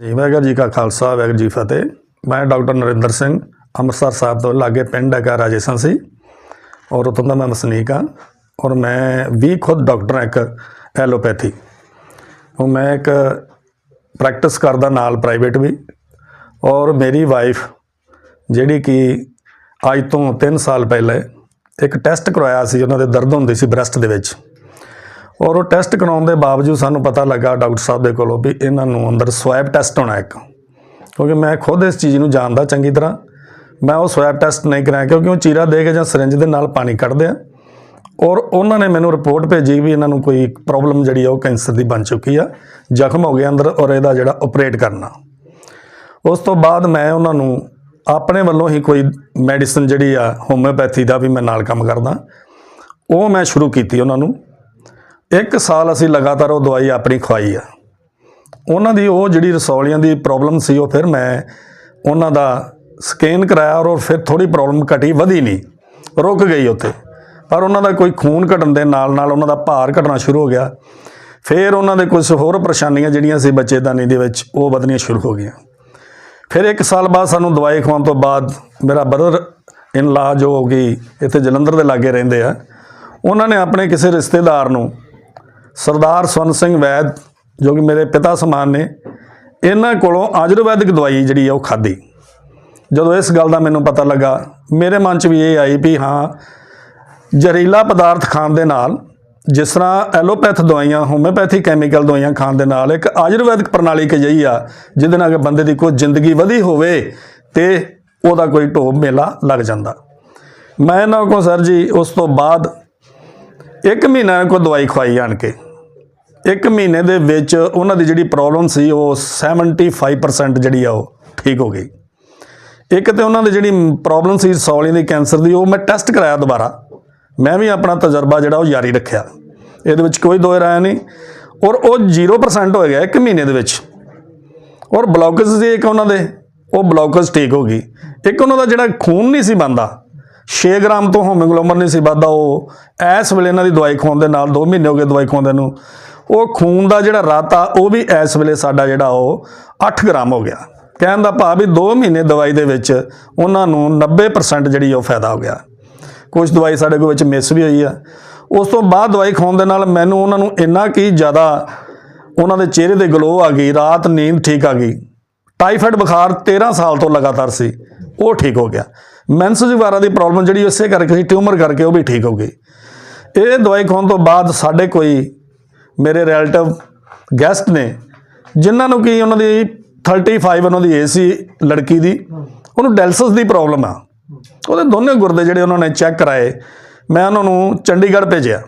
ਜੀ, ਵਾਹਿਗੁਰੂ ਜੀ ਕਾ ਖਾਲਸਾ, ਵਾਹਿਗੁਰੂ ਜੀ ਫਤਿਹ। ਮੈਂ ਡਾਕਟਰ ਨਰਿੰਦਰ ਸਿੰਘ, ਅੰਮ੍ਰਿਤਸਰ ਸਾਹਿਬ ਤੋਂ ਲਾਗੇ ਪਿੰਡ ਹੈਗਾ ਰਾਜੇਸਨ ਸੀ। ਔਰ ਉੱਥੋਂ ਦਾ ਮੈਂ ਵਸਨੀਕ ਹਾਂ। ਔਰ ਮੈਂ ਵੀ ਖੁਦ ਡਾਕਟਰ ਹਾਂ, ਇੱਕ ਐਲੋਪੈਥੀ। ਉਹ ਮੈਂ ਇੱਕ ਪ੍ਰੈਕਟਿਸ ਕਰਦਾ ਨਾਲ ਪ੍ਰਾਈਵੇਟ ਵੀ। ਔਰ ਮੇਰੀ ਵਾਈਫ, ਜਿਹੜੀ ਕਿ ਅੱਜ ਤੋਂ 3 ਸਾਲ ਪਹਿਲੇ ਇੱਕ ਟੈਸਟ ਕਰਵਾਇਆ ਸੀ, ਉਹਨਾਂ ਦੇ ਦਰਦ ਹੁੰਦੇ ਸੀ ਬ੍ਰੈਸਟ ਦੇ ਵਿੱਚ। ਔਰ ਉਹ ਟੈਸਟ ਕਰਾਉਣ ਦੇ ਬਾਵਜੂਦ ਸਾਨੂੰ ਪਤਾ ਲੱਗਾ ਡਾਕਟਰ ਸਾਹਿਬ ਦੇ ਕੋਲੋਂ ਵੀ ਇਹਨਾਂ ਨੂੰ ਅੰਦਰ ਸਵੈਬ ਟੈਸਟ ਹੋਣਾ ਇੱਕ। ਕਿਉਂਕਿ ਮੈਂ ਖੁਦ ਇਸ ਚੀਜ਼ ਨੂੰ ਜਾਣਦਾ ਚੰਗੀ ਤਰ੍ਹਾਂ। ਮੈਂ ਉਹ ਸਵੈਬ ਟੈਸਟ ਨਹੀਂ ਕਰਾਇਆ ਕਿਉਂਕਿ ਉਹ ਚੀਰਾ ਦੇ ਕੇ ਜਾਂ ਸਿਰਿੰਜ ਦੇ ਨਾਲ ਪਾਣੀ ਕੱਢਦੇ ਆ। ਔਰ ਉਹਨਾਂ ਨੇ ਮੈਨੂੰ ਰਿਪੋਰਟ ਭੇਜੀ ਵੀ ਇਹਨਾਂ ਨੂੰ ਕੋਈ ਪ੍ਰੋਬਲਮ ਜਿਹੜੀ ਆ ਉਹ ਕੈਂਸਰ ਦੀ ਬਣ ਚੁੱਕੀ ਆ। ਜ਼ਖਮ ਹੋ ਗਿਆ ਅੰਦਰ ਔਰ ਇਹਦਾ ਜਿਹੜਾ ਆਪਰੇਟ ਕਰਨਾ। ਉਸ ਤੋਂ ਬਾਅਦ ਮੈਂ ਉਹਨਾਂ ਨੂੰ ਆਪਣੇ ਵੱਲੋਂ ਹੀ ਕੋਈ ਮੈਡੀਸਨ ਜਿਹੜੀ ਆ, ਹੋਮਿਓਪੈਥੀ ਦਾ ਵੀ ਮੈਂ ਨਾਲ ਕੰਮ ਕਰਦਾ। ਉਹ ਮੈਂ ਸ਼ੁਰੂ ਕੀਤੀ ਉਹਨਾਂ ਨੂੰ। ਇੱਕ ਸਾਲ ਅਸੀਂ ਲਗਾਤਾਰ ਉਹ ਦਵਾਈ ਆਪਣੀ ਖਵਾਈ ਆ। ਉਹਨਾਂ ਦੀ ਉਹ ਜਿਹੜੀ ਰਸੌਲੀਆਂ ਦੀ ਪ੍ਰੋਬਲਮ ਸੀ, ਉਹ ਫਿਰ ਮੈਂ ਉਹਨਾਂ ਦਾ ਸਕੈਨ ਕਰਾਇਆ ਔਰ ਉਹ ਫਿਰ ਥੋੜੀ ਪ੍ਰੋਬਲਮ ਘਟੀ, ਵਧੀ ਨਹੀਂ। ਰੁਕ ਗਈ ਉੱਥੇ। ਪਰ ਉਹਨਾਂ ਦਾ ਕੋਈ ਖੂਨ ਘਟਣ ਦੇ ਨਾਲ ਨਾਲ ਉਹਨਾਂ ਦਾ ਭਾਰ ਘਟਣਾ ਸ਼ੁਰੂ ਹੋ ਗਿਆ। ਫਿਰ ਉਹਨਾਂ ਦੇ ਕੁਝ ਹੋਰ ਪਰੇਸ਼ਾਨੀਆਂ ਜਿਹੜੀਆਂ ਸੀ ਬੱਚੇਦਾਨੀ ਦੇ ਵਿੱਚ, ਉਹ ਵਧਣੀਆਂ ਸ਼ੁਰੂ ਹੋ ਗਈਆਂ। ਫਿਰ ਇੱਕ ਸਾਲ ਬਾਅਦ ਸਾਨੂੰ ਦਵਾਈ ਖਵਾਉਣ ਤੋਂ ਬਾਅਦ ਮੇਰਾ ਬ੍ਰਦਰ ਇਨ ਲਾ ਜੋ ਹੋ ਗਈ ਇੱਥੇ ਜਲੰਧਰ ਦੇ ਲਾਗੇ ਰਹਿੰਦੇ ਆ, ਉਹਨਾਂ ਨੇ ਆਪਣੇ ਕਿਸੇ ਰਿਸ਼ਤੇਦਾਰ ਨੂੰ ਸਰਦਾਰ ਸਵਰਨ ਸਿੰਘ ਵੈਦ, ਜੋ ਕਿ ਮੇਰੇ ਪਿਤਾ ਸਮਾਨ ਨੇ, ਇਹਨਾਂ ਕੋਲੋਂ ਆਯੁਰਵੈਦਿਕ ਦਵਾਈ ਜਿਹੜੀ ਆ ਉਹ ਖਾਧੀ। ਜਦੋਂ ਇਸ ਗੱਲ ਦਾ ਮੈਨੂੰ ਪਤਾ ਲੱਗਾ, ਮੇਰੇ ਮਨ 'ਚ ਵੀ ਇਹ ਆਈ ਵੀ ਹਾਂ, ਜ਼ਹਿਰੀਲਾ ਪਦਾਰਥ ਖਾਣ ਦੇ ਨਾਲ, ਜਿਸ ਤਰ੍ਹਾਂ ਐਲੋਪੈਥ ਦਵਾਈਆਂ, ਹੋਮਿਓਪੈਥੀ ਕੈਮੀਕਲ ਦਵਾਈਆਂ ਖਾਣ ਦੇ ਨਾਲ ਇੱਕ ਆਯੁਰਵੈਦਿਕ ਪ੍ਰਣਾਲੀ ਕਿ ਜਈ ਆ, ਜਿਹਦੇ ਨਾਲ ਬੰਦੇ ਦੀ ਕੋਈ ਜ਼ਿੰਦਗੀ ਵਧੀ ਹੋਵੇ ਤੇ ਉਹਦਾ ਕੋਈ ਢੋਬ ਮੇਲਾ ਲੱਗ ਜਾਂਦਾ। ਮੈਂ ਇਹਨਾਂ ਕੋਲ ਸਰ ਜੀ, ਉਸ ਤੋਂ ਬਾਅਦ ਇੱਕ ਮਹੀਨਾ ਕੋ ਦਵਾਈ ਖਵਾਈ ਆਣ ਕੇ। ਇੱਕ ਮਹੀਨੇ ਦੇ ਵਿੱਚ ਉਹਨਾਂ ਦੀ ਜਿਹੜੀ ਪ੍ਰੋਬਲਮ ਸੀ, ਉਹ 75% ਜਿਹੜੀ ਆ ਉਹ ਠੀਕ ਹੋ ਗਈ। ਇੱਕ ਤੇ ਉਹਨਾਂ ਦੀ ਜਿਹੜੀ ਪ੍ਰੋਬਲਮ ਸੀ ਸੌਲੀ ਦੀ ਕੈਂਸਰ ਦੀ, ਉਹ ਮੈਂ ਟੈਸਟ ਕਰਾਇਆ ਦੁਬਾਰਾ। ਮੈਂ ਵੀ ਆਪਣਾ ਤਜਰਬਾ ਜਿਹੜਾ ਉਹ ਜਾਰੀ ਰੱਖਿਆ। ਇਹਦੇ ਵਿੱਚ ਕੋਈ ਦੋਏ ਰਾਇ ਨਹੀਂ। ਔਰ ਉਹ 0% ਹੋ ਗਿਆ ਇੱਕ ਮਹੀਨੇ ਦੇ ਵਿੱਚ। ਔਰ ਬਲੌਕੇਜ ਸੀ ਇੱਕ ਉਹਨਾਂ ਦੇ, ਉਹ ਬਲੌਕੇਜ ਠੀਕ ਹੋ ਗਈ। ਇੱਕ ਉਹਨਾਂ ਦਾ ਜਿਹੜਾ ਖੂਨ ਨਹੀਂ ਸੀ ਬੰਦਾ 6 ਗ੍ਰਾਮ ਤੋਂ ਹੋਮੋਗਲੋਬਿਨ ਨਹੀਂ ਸੀ ਵੱਧਦਾ, ਉਹ ਇਸ ਵੇਲੇ ਇਹਨਾਂ ਦੀ ਦਵਾਈ ਖਵਾਉਣ ਦੇ ਨਾਲ 2 ਮਹੀਨੇ ਹੋ ਗਏ ਦਵਾਈ ਖਵਾਉਂਦੇ ਨੂੰ। ਉਹ ਖੂਨ ਦਾ ਜਿਹੜਾ ਰਤ, ਉਹ ਵੀ ਇਸ ਵੇਲੇ ਸਾਡਾ ਜਿਹੜਾ ਉਹ 8 ਗ੍ਰਾਮ ਹੋ ਗਿਆ। ਕਹਿਣ ਦਾ ਭਾਵ ਵੀ 2 ਮਹੀਨੇ ਦਵਾਈ ਦੇ ਵਿੱਚ ਉਹਨਾਂ ਨੂੰ 90% ਜਿਹੜੀ ਉਹ ਫਾਇਦਾ ਹੋ ਗਿਆ। ਕੁਝ ਦਵਾਈ ਸਾਡੇ ਕੋਲ ਵਿੱਚ ਮਿਸ ਵੀ ਹੋਈ ਆ। ਉਸ ਤੋਂ ਬਾਅਦ ਦਵਾਈ ਖਾਣ ਦੇ ਨਾਲ ਮੈਨੂੰ ਉਹਨਾਂ ਨੂੰ ਇੰਨਾ ਕੀ ਜ਼ਿਆਦਾ ਉਹਨਾਂ ਦੇ ਚਿਹਰੇ ਤੇ ਗਲੋ ਆ ਗਈ, ਰਾਤ ਨੀਂਦ ਠੀਕ ਆ ਗਈ। ਟਾਈਫਾਇਡ ਬੁਖਾਰ 13 ਸਾਲ ਤੋਂ ਲਗਾਤਾਰ ਸੀ, ਉਹ ਠੀਕ ਹੋ ਗਿਆ। ਮੈਂਸੇਜ ਵਗੈਰਾ ਦੀ ਪ੍ਰੋਬਲਮ ਜਿਹੜੀ ਉਸੇ ਕਰਕੇ ਸੀ, ਟਿਊਮਰ ਕਰਕੇ ਉਹ ਵੀ ਠੀਕ ਹੋ ਗਈ। ਇਹ ਦਵਾਈ ਖਾਣ ਤੋਂ ਬਾਅਦ ਸਾਡੇ ਕੋਈ ਮੇਰੇ ਰਿਲੇਟਿਵ ਗੈਸਟ ਨੇ, ਜਿਨ੍ਹਾਂ ਨੂੰ ਕੀ ਉਹਨਾਂ ਦੀ 35 ਉਹਨਾਂ ਦੀ ਏਜ ਸੀ ਲੜਕੀ ਦੀ, ਉਹਨੂੰ ਡੈਲਸਿਸ ਦੀ ਪ੍ਰੋਬਲਮ ਆ। ਉਹਦੇ ਦੋਨੇ ਗੁਰਦੇ ਜਿਹੜੇ ਉਹਨਾਂ ਨੇ ਚੈੱਕ ਕਰਾਏ, ਮੈਂ ਉਹਨਾਂ ਨੂੰ ਚੰਡੀਗੜ੍ਹ ਭੇਜਿਆ।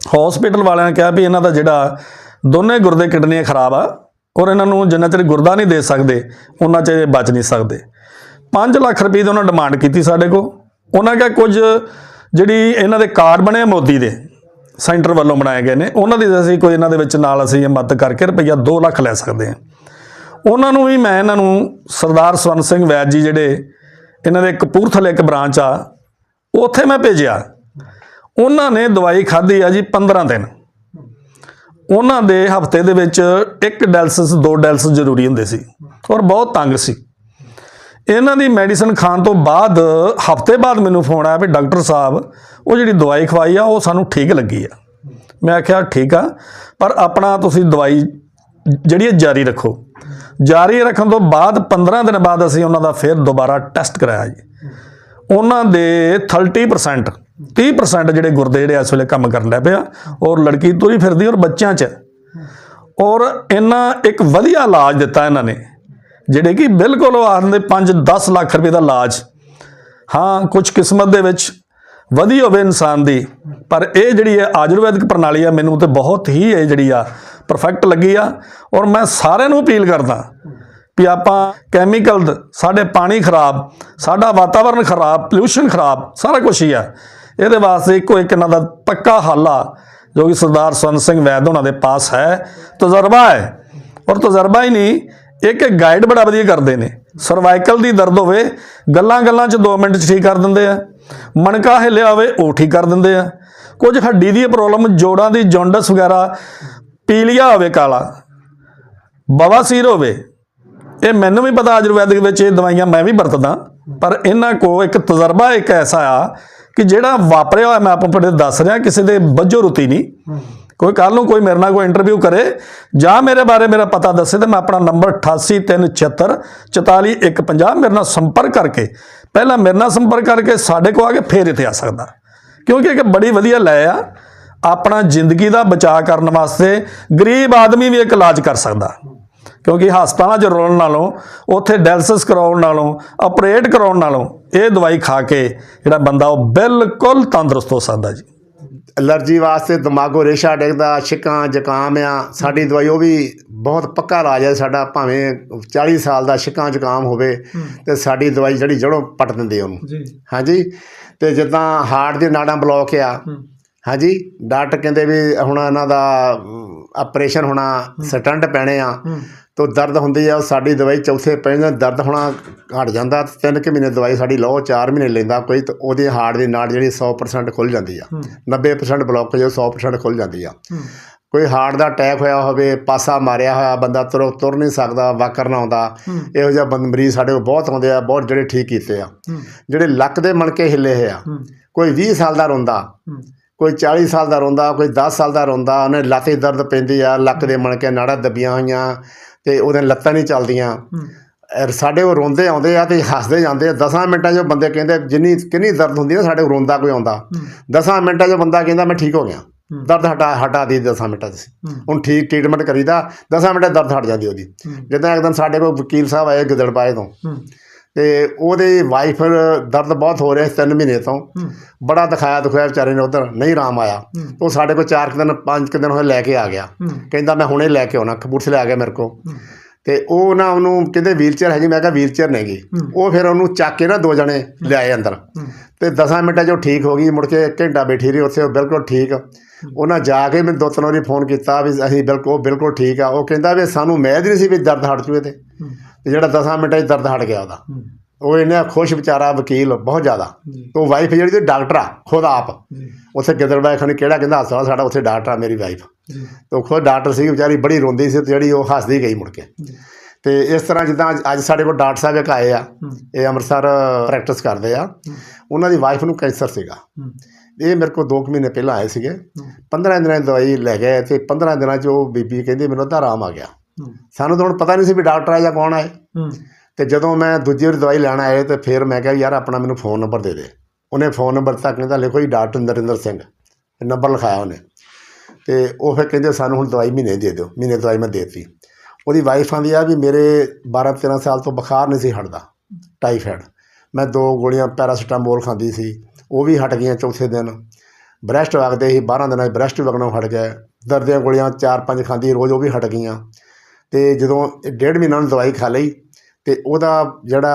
ਹਸਪੀਟਲ ਵਾਲਿਆਂ ਨੇ ਕਿਹਾ ਵੀ ਇਹਨਾਂ ਦਾ ਜਿਹੜਾ ਦੋਨੇ ਗੁਰਦੇ ਕਿਡਨੀਆਂ ਖਰਾਬ ਆ ਔਰ ਇਹਨਾਂ ਨੂੰ ਜਿੰਨਾ ਚਿਰ ਗੁਰਦਾ ਨਹੀਂ ਦੇ ਸਕਦੇ, ਉਹਨਾਂ ਚਿਰ ਬਚ ਨਹੀਂ ਸਕਦੇ। 5 ਲੱਖ ਰੁਪਏ ਦੀ ਉਹਨਾਂ ਡਿਮਾਂਡ ਕੀਤੀ ਸਾਡੇ ਕੋਲ। ਉਹਨਾਂ ਕਿਹਾ ਕੁਝ ਜਿਹੜੀ ਇਹਨਾਂ ਦੇ ਕਾਰਡ ਬਣੇ ਮੋਦੀ ਦੇ ਸੈਂਟਰ ਵੱਲੋਂ ਬਣਾਏ ਗਏ ਨੇ। ਉਹਨਾਂ ਦੀ ਅਸੀਂ ਕੋਈ ਇਹਨਾਂ ਦੇ ਵਿੱਚ ਨਾਲ ਅਸੀਂ ਮਦਦ ਕਰਕੇ ਰੁਪਈਆ 2 ਲੱਖ ਲੈ ਸਕਦੇ ਹਾਂ। ਉਹਨਾਂ ਨੂੰ ਵੀ ਮੈਂ ਇਹਨਾਂ ਨੂੰ ਸਰਦਾਰ ਸਵਰਨ ਸਿੰਘ ਵੈਦ ਜੀ ਜਿਹੜੇ ਇਹਨਾਂ ਦੇ ਕਪੂਰਥਲੇ ਇੱਕ ਬ੍ਰਾਂਚ ਆ, ਉੱਥੇ ਮੈਂ ਭੇਜਿਆ। ਉਹਨਾਂ ਨੇ ਦਵਾਈ ਖਾਧੀ ਆ ਜੀ 15 ਦਿਨ। ਉਹਨਾਂ ਦੇ ਹਫ਼ਤੇ ਦੇ ਵਿੱਚ ਇੱਕ ਡੈਲਸਿਸ ਦੋ ਡੈਲਸਿਸ ਜ਼ਰੂਰੀ ਹੁੰਦੇ ਸੀ। ਔਰ ਬਹੁਤ ਤੰਗ ਸੀ। ਇਹਨਾਂ ਦੀ ਮੈਡੀਸਨ ਖਾਣ ਤੋਂ ਬਾਅਦ, ਹਫ਼ਤੇ ਬਾਅਦ ਮੈਨੂੰ ਫੋਨ ਆਇਆ ਵੀ ਡਾਕਟਰ ਸਾਹਿਬ, ਉਹ ਜਿਹੜੀ ਦਵਾਈ ਖਵਾਈ ਆ, ਉਹ ਸਾਨੂੰ ਠੀਕ ਲੱਗੀ ਆ। ਮੈਂ ਆਖਿਆ ਠੀਕ ਆ, ਪਰ ਆਪਣਾ ਤੁਸੀਂ ਦਵਾਈ ਜਿਹੜੀ ਹੈ ਜਾਰੀ ਰੱਖੋ। ਜਾਰੀ ਰੱਖਣ ਤੋਂ ਬਾਅਦ 15 ਦਿਨ ਬਾਅਦ ਅਸੀਂ ਉਹਨਾਂ ਦਾ ਫਿਰ ਦੁਬਾਰਾ ਟੈਸਟ ਕਰਾਇਆ ਜੀ। ਉਹਨਾਂ ਦੇ 30% 30% ਜਿਹੜੇ ਗੁਰਦੇ ਜਿਹੜੇ ਇਸ ਵੇਲੇ ਕੰਮ ਕਰਨ ਲੱਗ ਪਿਆ, ਔਰ ਲੜਕੀ ਤੁਰੀ ਫਿਰਦੀ ਔਰ ਬੱਚਿਆਂ 'ਚ। ਔਰ ਇਹਨਾਂ ਇੱਕ ਵਧੀਆ ਇਲਾਜ ਦਿੱਤਾ ਇਹਨਾਂ ਨੇ। ਜਿਹੜੇ ਕਿ ਬਿਲਕੁਲ ਉਹ ਆਖਦੇ 5-10 ਲੱਖ ਰੁਪਏ ਦਾ ਇਲਾਜ। ਹਾਂ ਕੁਝ ਕਿਸਮਤ ਦੇ ਵਿੱਚ ਵਧੀ ਹੋਵੇ ਇਨਸਾਨ ਦੀ, ਪਰ ਇਹ ਜਿਹੜੀ ਹੈ ਆਯੁਰਵੈਦਿਕ ਪ੍ਰਣਾਲੀ ਆ, ਮੈਨੂੰ ਤੇ ਬਹੁਤ ਹੀ ਇਹ ਜਿਹੜੀ ਆ ਪਰਫੈਕਟ ਲੱਗੀ ਆ। ਔਰ ਮੈਂ ਸਾਰਿਆਂ ਨੂੰ ਅਪੀਲ ਕਰਦਾ ਵੀ ਆਪਾਂ ਕੈਮੀਕਲ ਸਾਡੇ ਪਾਣੀ ਖਰਾਬ, ਸਾਡਾ ਵਾਤਾਵਰਣ ਖਰਾਬ ਪੋਲੂਸ਼ਨ ਖਰਾਬ, ਸਾਰਾ ਕੁਝ ਹੀ ਆ। ਇਹਦੇ ਵਾਸਤੇ ਇੱਕੋ ਇੱਕ ਇਹਨਾਂ ਦਾ ਪੱਕਾ ਹੱਲ ਆ, ਜੋ ਕਿ ਸਰਦਾਰ ਸਵਰਨ ਸਿੰਘ ਵੈਦ ਉਹਨਾਂ ਦੇ ਪਾਸ ਹੈ, ਤਜਰਬਾ ਹੈ। ਔਰ ਤਜਰਬਾ ਹੀ ਨਹੀਂ ਇੱਕ ਇੱਕ ਗਾਈਡ ਬੜਾ ਵਧੀਆ ਕਰਦੇ ਨੇ। ਸਰਵਾਈਕਲ ਦੀ ਦਰਦ ਹੋਵੇ, ਗੱਲਾਂ ਗੱਲਾਂ 'ਚ 2 ਮਿੰਟ 'ਚ ਠੀਕ ਕਰ ਦਿੰਦੇ ਆ। ਮਣਕਾ ਹਿੱਲਿਆ ਹੋਵੇ, ਉਹ ਠੀਕ ਕਰ ਦਿੰਦੇ ਆ। ਕੁਝ ਹੱਡੀ ਦੀ ਪ੍ਰੋਬਲਮ ਜੋੜਾਂ ਦੀ ਜੌਂਡਸ ਵਗੈਰਾ, ਪੀਲੀਆ ਹੋਵੇ ਕਾਲਾ ਬਵਾਸੀਰ ਹੋਵੇ, ਇਹ ਮੈਨੂੰ ਵੀ ਪਤਾ ਆਯੁਰਵੈਦਿਕ ਵਿੱਚ ਇਹ ਦਵਾਈਆਂ ਮੈਂ ਵੀ ਵਰਤਦਾ, ਪਰ ਇਹਨਾਂ ਕੋ ਇੱਕ ਤਜਰਬਾ ਇੱਕ ਐਸਾ ਆ ਕਿ ਜਿਹੜਾ ਵਾਪਰਿਆ ਹੋਇਆ ਮੈਂ ਆਪਣੇ ਦੱਸ ਰਿਹਾ, ਕਿਸੇ ਦੇ ਬੱਜੋ ਰੁਤੀ ਨਹੀਂ। ਕੋਈ ਕੱਲ ਨੂੰ ਕੋਈ ਮੇਰੇ ਨਾਲ ਕੋਈ ਇੰਟਰਵਿਊ ਕਰੇ, ਜਾਂ ਮੇਰੇ ਬਾਰੇ ਮੇਰਾ ਪਤਾ ਦੱਸੇ ਤੇ ਮੈਂ ਆਪਣਾ ਨੰਬਰ 8836 44150 ਮੇਰੇ ਨਾਲ ਸੰਪਰਕ ਕਰਕੇ, ਪਹਿਲਾਂ ਮੇਰੇ ਨਾਲ ਸੰਪਰਕ ਕਰਕੇ ਸਾਡੇ ਕੋ ਆ ਕੇ ਫੇਰ ਇੱਥੇ ਆ ਸਕਦਾ। ਕਿਉਂਕਿ ਇੱਕ ਬੜੀ ਵਧੀਆ ਲੈ ਆ, ਆਪਣਾ ਜ਼ਿੰਦਗੀ ਦਾ ਬਚਾਅ ਕਰਨ ਵਾਸਤੇ ਗਰੀਬ ਆਦਮੀ ਵੀ ਇੱਕ ਇਲਾਜ ਕਰ ਸਕਦਾ। ਕਿਉਂਕਿ ਹਸਪਤਾਲਾਂ 'ਚ ਰੋਣ ਨਾਲੋਂ, ਉੱਥੇ ਡਾਇਲਸਿਸ ਕਰਾਉਣ ਨਾਲੋਂ ਆਪਰੇਟ ਕਰਾਉਣ ਨਾਲੋਂ ਇਹ ਦਵਾਈ ਖਾ ਕੇ ਜਿਹੜਾ ਬੰਦਾ ਉਹ ਬਿਲਕੁਲ ਤੰਦਰੁਸਤ ਹੋ ਸਕਦਾ ਜੀ। ਅਲਰਜੀ ਵਾਸਤੇ ਦਿਮਾਗੋ ਰੇਸ਼ਾ ਡਿੱਗਦਾ ਛਿੱਕਾਂ ਜ਼ੁਕਾਮ ਆ। ਸਾਡੀ ਦਵਾਈ ਉਹ ਵੀ ਬਹੁਤ ਪੱਕਾ ਇਲਾਜ ਹੈ ਸਾਡਾ ਭਾਵੇਂ 40 ਸਾਲ ਦਾ ਛਿੱਕਾਂ ਜ਼ੁਕਾਮ ਹੋਵੇ ਤੇ ਸਾਡੀ ਦਵਾਈ ਜਿਹੜੀ ਜੜੋਂ ਪੱਟ ਦਿੰਦੇ ਉਹਨੂੰ। ਹਾਂਜੀ? ਤੇ ਜਿੱਦਾਂ ਹਾਰਟ ਦੀ ਨਾੜਾਂ ਬਲੌਕ ਆ ਹਾਂਜੀ ਡਾਕਟਰ ਕਹਿੰਦੇ ਵੀ ਹੁਣ ਇਹਨਾਂ ਦਾ ਆਪਰੇਸ਼ਨ ਹੋਣਾ ਸਟੰਟ ਪੈਣੇ ਆ। ਤੋ ਦਰਦ ਹੁੰਦੀ ਆ ਸਾਡੀ ਦਵਾਈ ਚੌਥੇ ਪੈਣ ਦਰਦ ਹੋਣਾ ਹਟ ਜਾਂਦਾ ਤਿੰਨ ਕੁ ਮਹੀਨੇ ਦਵਾਈ ਸਾਡੀ ਲਓ 4 ਮਹੀਨੇ ਲੈਂਦਾ ਕੋਈ ਤੇ ਉਹਦੀ ਹਾਰਟ ਦੀ ਨਾੜ ਜਿਹੜੀ 100% ਖੁੱਲ ਜਾਂਦੀ ਆ। 90% ਬਲੌਕ ਜੋ 100% ਖੁੱਲ ਜਾਂਦੀ ਆ। ਕੋਈ ਹਾਰਟ ਦਾ ਅਟੈਕ ਹੋਇਆ ਹੋਵੇ ਪਾਸਾ ਮਾਰਿਆ ਹੋਇਆ ਬੰਦਾ ਤੁਰ ਤੁਰ ਨਹੀਂ ਸਕਦਾ ਵਾਕਰ ਨਾ ਆਉਂਦਾ ਇਹੋ ਜਿਹਾ ਬੰਦ ਮਰੀਜ਼ ਸਾਡੇ ਕੋਲ ਬਹੁਤ ਆਉਂਦੇ ਆ ਬਹੁਤ ਜਿਹੜੇ ਠੀਕ ਕੀਤੇ ਆ। ਜਿਹੜੇ ਲੱਕ ਦੇ ਮਣਕੇ ਹਿੱਲੇ ਹੋਏ ਆ। ਕੋਈ 20 ਸਾਲ ਦਾ ਰੋਂਦਾ ਕੋਈ 40 ਸਾਲ ਦਾ ਰੋਂਦਾ ਕੋਈ 10 ਸਾਲ ਦਾ ਰੋਂਦਾ ਉਹਨੇ ਲੱਤ ਦਰਦ ਪੈਂਦੀ ਆ ਲੱਕ ਦੇ ਮਣਕੇ ਨਾੜਾਂ ਦੱਬੀਆਂ ਹੋਈਆਂ ਤੇ ਉਹਦੇ ਲੱਤਾਂ ਨਹੀਂ ਚੱਲਦੀਆਂ। ਸਾਡੇ ਉਹ ਰੋਂਦੇ ਆਉਂਦੇ ਆ ਤੇ ਹੱਸਦੇ ਜਾਂਦੇ ਆ। 10 ਮਿੰਟਾਂ 'ਚ ਬੰਦੇ ਕਹਿੰਦੇ ਜਿੰਨੀ ਕਿੰਨੀ ਦਰਦ ਹੁੰਦੀ ਨਾ ਸਾਡੇ ਰੋਂਦਾ ਕੋਈ ਆਉਂਦਾ। 10 ਮਿੰਟਾਂ 'ਚ ਬੰਦਾ ਕਹਿੰਦਾ ਮੈਂ ਠੀਕ ਹੋ ਗਿਆ। ਦਰਦ ਹਟਾ ਹਟਾ ਦੀ 10 ਮਿੰਟਾਂ 'ਚ। ਹੁਣ ਠੀਕ ਟ੍ਰੀਟਮੈਂਟ ਕਰੀਦਾ 10 ਮਿੰਟਾਂ ਦਰਦ ਹਟ ਜਾਂਦੀ ਉਹਦੀ। ਜਿੱਦਾਂ ਇੱਕਦਮ ਸਾਡੇ ਕੋਲ ਵਕੀਲ ਸਾਹਿਬ ਆਏ ਗਿੱਦੜਬਾਏ ਤੋਂ। ਤੇ ਉਹਦੇ ਵਾਈਫ ਦਰਦ ਬਹੁਤ ਹੋ ਰਿਹਾ ਸੀ ਤਿੰਨ ਮਹੀਨੇ ਤੋਂ। ਬੜਾ ਦਿਖਾਇਆ ਦਿਖਾਇਆ ਵਿਚਾਰੇ ਨੇ ਉਧਰ ਨਹੀਂ ਆਰਾਮ ਆਇਆ। ਉਹ ਸਾਡੇ ਕੋਲ 4 ਦਿਨ 5 ਦਿਨ ਹੋਏ ਲੈ ਕੇ ਆ ਗਿਆ। ਕਹਿੰਦਾ ਮੈਂ ਹੁਣੇ ਲੈ ਕੇ ਆਉਣਾ ਕਪੂਰਥਲੇ ਆ ਗਿਆ ਮੇਰੇ ਕੋ ਤੇ ਉਹ ਨਾ ਉਹਨੂੰ ਕਹਿੰਦੇ ਵੀਲਚੇਅਰ ਹੈਗੀ ਮੈਂ ਕਿਹਾ ਵੀਲਚੇਅਰ ਨਹੀਂਗੀ ਉਹ ਫਿਰ ਉਹਨੂੰ ਚੱਕ ਕੇ ਨਾ ਦੋ ਜਣੇ ਲਿਆਏ ਅੰਦਰ। ਤੇ 10 ਮਿੰਟਾਂ 'ਚ ਉਹ ਠੀਕ ਹੋ ਗਈ ਮੁੜ ਕੇ ਘੰਟਾ ਬੈਠੀ ਰਹੀ ਉੱਥੇ ਉਹ ਬਿਲਕੁਲ ਠੀਕ। ਉਹਨਾਂ ਜਾ ਕੇ ਮੈਨੂੰ ਦੋ ਤਿੰਨ ਵਾਰੀ ਫੋਨ ਕੀਤਾ ਵੀ ਅਸੀਂ ਬਿਲਕੁਲ ਬਿਲਕੁਲ ਠੀਕ ਆ। ਉਹ ਕਹਿੰਦਾ ਵੀ ਸਾਨੂੰ ਮੈਦ ਨਹੀਂ ਸੀ ਵੀ ਦਰਦ ਹਟ ਜੂਏ ਤੇ। ਤੇ ਜਿਹੜਾ 10 ਮਿੰਟਾਂ 'ਚ ਦਰਦ ਹਟ ਗਿਆ ਉਹਦਾ। ਉਹ ਇੰਨਾ ਖੁਸ਼ ਵਿਚਾਰਾ ਵਕੀਲ ਬਹੁਤ ਜ਼ਿਆਦਾ। ਉਹ ਵਾਈਫ ਜਿਹੜੀ ਤੇ ਡਾਕਟਰ ਆ ਖੁਦ ਆਪ। ਉੱਥੇ ਗਿੱਦੜਬਾਈ ਖਣੀ ਕਿਹੜਾ ਕਹਿੰਦਾ ਹਸਪਤਾਲ ਸਾਡਾ ਉੱਥੇ ਡਾਕਟਰ ਆ ਮੇਰੀ ਵਾਈਫ ਤੇ ਉਹ ਖੁਦ ਡਾਕਟਰ ਸੀ ਵਿਚਾਰੀ ਬੜੀ ਰੋਂਦੀ ਸੀ ਤੇ ਜਿਹੜੀ ਉਹ ਹੱਸਦੀ ਗਈ ਮੁੜ ਕੇ। ਤੇ ਇਸ ਤਰ੍ਹਾਂ ਜਿੱਦਾਂ ਅੱਜ- ਅੱਜ ਸਾਡੇ ਕੋਲ ਡਾਕਟਰ ਸਾਹਿਬ ਇੱਕ ਆਏ ਆ ਇਹ ਅੰਮ੍ਰਿਤਸਰ ਪ੍ਰੈਕਟਿਸ ਕਰਦੇ ਆ। ਉਹਨਾਂ ਦੀ ਵਾਈਫ ਨੂੰ ਕੈਂਸਰ ਸੀਗਾ। ਇਹ ਮੇਰੇ ਕੋਲ 2 ਮਹੀਨੇ ਪਹਿਲਾਂ ਆਏ ਸੀਗੇ। 15 ਦਿਨਾਂ ਦੀ ਦਵਾਈ ਲੈ ਗਏ ਤੇ 15 ਦਿਨਾਂ 'ਚ ਉਹ ਬੀਬੀ ਕਹਿੰਦੀ ਮੈਨੂੰ ਤਾਂ ਆਰਾਮ ਆ ਗਿਆ। ਸਾਨੂੰ ਤਾਂ ਹੁਣ ਪਤਾ ਨਹੀਂ ਸੀ ਵੀ ਡਾਕਟਰ ਆ ਜਾਂ ਕੌਣ ਆਏ। ਤੇ ਜਦੋਂ ਮੈਂ ਦੂਜੀ ਵਾਰ ਦਵਾਈ ਲੈਣ ਆਏ ਤੇ ਫਿਰ ਮੈਂ ਕਿਹਾ ਯਾਰ ਆਪਣਾ ਮੈਨੂੰ ਫੋਨ ਨੰਬਰ ਦੇ ਦੇ। ਉਹਨੇ ਫੋਨ ਨੰਬਰ ਤੱਕ ਕਹਿੰਦਾ ਲਿਖੋ ਜੀ ਡਾਕਟਰ ਨਰਿੰਦਰ ਸਿੰਘ। ਨੰਬਰ ਲਿਖਾਇਆ ਉਹਨੇ। ਤੇ ਉਹ ਫਿਰ ਕਹਿੰਦੇ ਸਾਨੂੰ ਹੁਣ ਦਵਾਈ ਮਹੀਨੇ ਦੇ ਦਿਓ। ਮਹੀਨੇ ਦਵਾਈ ਮੈਂ ਦੇਤੀ। ਉਹਦੀ ਵਾਈਫ ਆਂਦੀ ਆ ਵੀ ਮੇਰੇ 12 13 ਸਾਲ ਤੋਂ ਬੁਖਾਰ ਨਹੀਂ ਸੀ ਹਟਦਾ ਟਾਈਫਾਇਡ ਮੈਂ ਦੋ ਗੋਲੀਆਂ ਪੈਰਾਸੀਟਾਮੋਲ ਖਾਂਦੀ ਸੀ। ਉਹ ਵੀ ਹਟ ਗਈਆਂ ਚੌਥੇ ਦਿਨ। ਬ੍ਰੈਸਟ ਵਗਦੇ ਸੀ 12 ਦਿਨਾਂ ਬ੍ਰੈਸਟ ਵਗਣੋਂ ਹਟ ਗਏ ਦਰਦ ਦੀਆਂ ਗੋਲੀਆਂ 4-5 ਖਾਂਦੀ ਰੋਜ਼ ਉਹ ਵੀ ਹਟ ਗਈਆਂ। ਤੇ ਜਦੋਂ ਡੇਢ ਮਹੀਨਾ ਉਹਨੇ ਦਵਾਈ ਖਾ ਲਈ ਤੇ ਉਹਦਾ ਜਿਹੜਾ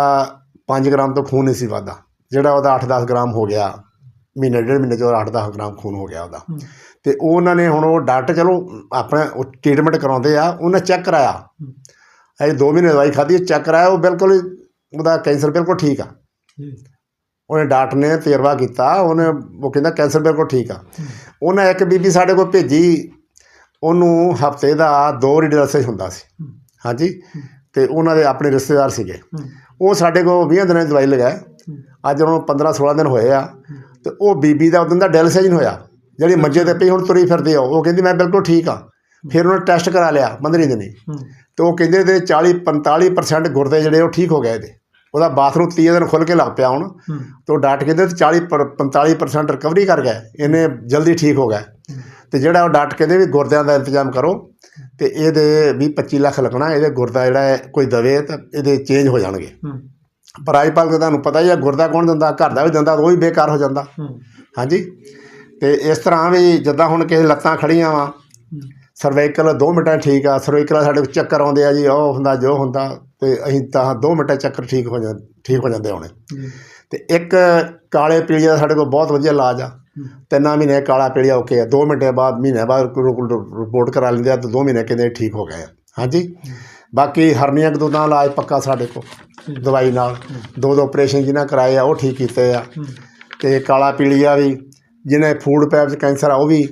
5 ਗ੍ਰਾਮ ਤੋਂ ਖੂਨ ਨਹੀਂ ਸੀ ਵੱਧਦਾ ਜਿਹੜਾ ਉਹਦਾ 8-10 ਗ੍ਰਾਮ ਹੋ ਗਿਆ ਮਹੀਨੇ ਡੇਢ ਮਹੀਨੇ 'ਚ ਉਹਦਾ 8-10 ਗ੍ਰਾਮ ਖੂਨ ਹੋ ਗਿਆ ਉਹਦਾ। ਤੇ ਉਹ ਉਹਨਾਂ ਨੇ ਹੁਣ ਉਹ ਡਾਕਟਰ ਚਲੋ ਆਪਣਾ ਉਹ ਟ੍ਰੀਟਮੈਂਟ ਕਰਾਉਂਦੇ ਆ ਉਹਨੇ ਚੈੱਕ ਕਰਾਇਆ। ਅਜੇ 2 ਮਹੀਨੇ ਦਵਾਈ ਖਾਧੀ ਚੈੱਕ ਕਰਾਇਆ ਉਹ ਬਿਲਕੁਲ ਉਹਦਾ ਕੈਂਸਰ ਬਿਲਕੁਲ ਠੀਕ ਆ। ਉਹਨੇ ਡਾਕਟਰ ਨੇ ਤਜਰਬਾ ਕੀਤਾ ਉਹਨੇ ਉਹ ਕਹਿੰਦਾ ਕੈਂਸਰ ਬਿਲਕੁਲ ਠੀਕ ਆ। ਉਹਨੇ ਇੱਕ ਬੀਬੀ ਸਾਡੇ ਕੋਲ ਭੇਜੀ ਉਹਨੂੰ ਹਫ਼ਤੇ ਦਾ ਦੋ ਵਾਰੀ ਡਾਇਲਸਿਸ ਹੁੰਦਾ ਸੀ। ਹਾਂਜੀ? ਤੇ ਉਹਨਾਂ ਦੇ ਆਪਣੇ ਰਿਸ਼ਤੇਦਾਰ ਸੀਗੇ। ਉਹ ਸਾਡੇ ਕੋਲ 20 ਦਿਨਾਂ ਦੀ ਦਵਾਈ ਲਗਾਏ। ਅੱਜ ਉਹਨੂੰ 15 16 ਦਿਨ ਹੋਏ ਆ। ਤੇ ਉਹ ਬੀਬੀ ਦਾ ਉਦੋਂ ਦਾ ਡਾਇਲਸਿਸ ਨਹੀਂ ਹੋਇਆ। ਜਿਹੜੀ ਮੰਜੇ ਤੇ ਪਈ ਹੁਣ ਤੁਰੀ ਫਿਰਦੀ ਆ ਉਹ ਕਹਿੰਦੀ ਮੈਂ ਬਿਲਕੁਲ ਠੀਕ ਆ। ਫਿਰ ਉਹਨੇ ਟੈਸਟ ਕਰਾ ਲਿਆ 15 ਦਿਨੀ ਤੇ ਉਹ ਕਹਿੰਦੇ ਤੇ 40 45% ਗੁਰਦੇ ਜਿਹੜੇ ਉਹ ਠੀਕ ਹੋ ਗਏ ਇਹਦੇ। ਉਹਦਾ ਬਾਥਰੂਮ 30 ਦਿਨ ਖੁੱਲ ਕੇ ਲੱਗ ਪਿਆ ਹੁਣ। ਤੇ ਉਹ ਡਾਕਟਰ ਕਹਿੰਦੇ ਤੇ 40 ਪਰ- 45% ਰਿਕਵਰੀ ਕਰ ਗਏ ਇਹਨੇ ਜਲਦੀ ਠੀਕ ਹੋ ਗਿਆ। ਤੇ ਜਿਹੜਾ ਉਹ ਡਾਕਟਰ ਕਹਿੰਦੇ ਵੀ ਗੁਰਦਿਆਂ ਦਾ ਇੰਤਜ਼ਾਮ ਕਰੋ ਤੇ ਇਹਦੇ 20 25 ਲੱਖ ਲੱਗਣਾ ਇਹਦੇ ਗੁਰਦਾ ਜਿਹੜਾ ਕੋਈ ਦਵੇ ਤਾਂ ਇਹਦੇ ਚੇਂਜ ਹੋ ਜਾਣਗੇ। ਪਰ ਅੱਜ ਕੱਲ੍ਹ ਤੁਹਾਨੂੰ ਪਤਾ ਹੀ ਆ ਗੁਰਦਾ ਕੌਣ ਦਿੰਦਾ ਘਰ ਦਾ ਵੀ ਦਿੰਦਾ ਉਹ ਵੀ ਬੇਕਾਰ ਹੋ ਜਾਂਦਾ। ਹਾਂਜੀ? ਤੇ ਇਸ ਤਰ੍ਹਾਂ ਵੀ ਜਿੱਦਾਂ ਹੁਣ ਕਿਸੇ ਲੱਤਾਂ ਖੜੀਆਂ ਵਾ ਸਰਵਾਈਕਲ 2 ਮਿੰਟਾਂ ਠੀਕ ਆ ਸਰਵਾਈਕਲ ਸਾਡੇ ਚੱਕਰ ਆਉਂਦੇ ਆ ਜੀ ਉਹ ਹੁੰਦਾ ਜੋ ਹੁੰਦਾ ਤੇ ਅਸੀਂ ਤਾਂ 2 ਮਿੰਟਾਂ ਚੱਕਰ ਠੀਕ ਹੋ ਜਾਂ ਠੀਕ ਹੋ ਜਾਂਦੇ ਹੋਣੇ ਤੇ ਇੱਕ ਕਾਲੇ ਪੀਲੀਆ ਦਾ ਸਾਡੇ ਕੋਲ ਬਹੁਤ ਵਧੀਆ ਇਲਾਜ ਆ। ਤਿੰਨਾਂ ਮਹੀਨੇ ਕਾਲਾ ਪੀਲੀਆ ਓਕੇ ਆ 2 ਮਿੰਟਾਂ ਬਾਅਦ, ਮਹੀਨੇ ਬਾਅਦ ਰਿਪੋਰਟ ਕਰਾ ਲੈਂਦੇ ਆ ਤੇ 2 ਮਹੀਨੇ ਕਹਿੰਦੇ ਠੀਕ ਹੋ ਗਏ ਆ। ਹਾਂਜੀ? ਬਾਕੀ ਹਰਨੀਆਂ ਕਦੋਂ ਦਾ ਇਲਾਜ ਪੱਕਾ ਸਾਡੇ ਕੋਲ, ਦਵਾਈ ਨਾਲ। ਦੋ ਦੋ ਆਪਰੇਸ਼ਨ ਜਿਹਨਾਂ ਕਰਾਏ ਆ, ਉਹ ਠੀਕ ਕੀਤੇ ਆ। ਤੇ ਕਾਲਾ ਪੀਲੀਆ ਵੀ, ਜਿਹਨੇ ਫੂਡ ਪੈਪ 'ਚ ਕੈਂਸਰ ਆ, ਉਹ ਵੀ।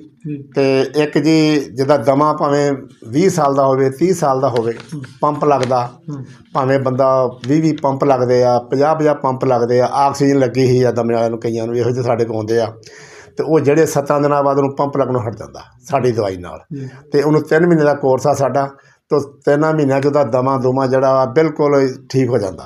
ਤੇ ਇੱਕ ਜੀ ਜਿਹਦਾ ਦਮਾ ਭਾਵੇਂ 20 ਸਾਲ ਦਾ ਹੋਵੇ 30 ਸਾਲ ਦਾ ਹੋਵੇ, ਪੰਪ ਲੱਗਦਾ। ਭਾਵੇਂ ਬੰਦਾ 20 20 ਪੰਪ ਲੱਗਦੇ ਆ 50 50 ਪੰਪ ਲੱਗਦੇ ਆ, ਆਕਸੀਜਨ ਲੱਗੀ ਹੀ ਆ ਦਮੇ ਵਾਲਿਆਂ ਨੂੰ, ਕਈਆਂ ਨੂੰ, ਇਹੋ ਜਿਹੇ ਸਾਡੇ ਕੋਲ ਆਉਂਦੇ ਆ। ਤੇ ਉਹ ਜਿਹੜੇ ਸੱਤਾਂ ਦਿਨਾਂ ਬਾਅਦ ਉਹਨੂੰ ਪੰਪ ਲੱਗਣੋਂ ਹਟ ਜਾਂਦਾ ਸਾਡੀ ਦਵਾਈ ਨਾਲ। ਤੇ ਉਹਨੂੰ 3 ਮਹੀਨੇ ਦਾ ਕੋਰਸ ਆ ਸਾਡਾ ਤੋਂ ਤਿੰਨਾਂ ਮਹੀਨਿਆਂ 'ਚ ਉਹਦਾ ਦਮਾ ਦੁਮਾ ਜਿਹੜਾ ਬਿਲਕੁਲ ਠੀਕ ਹੋ ਜਾਂਦਾ।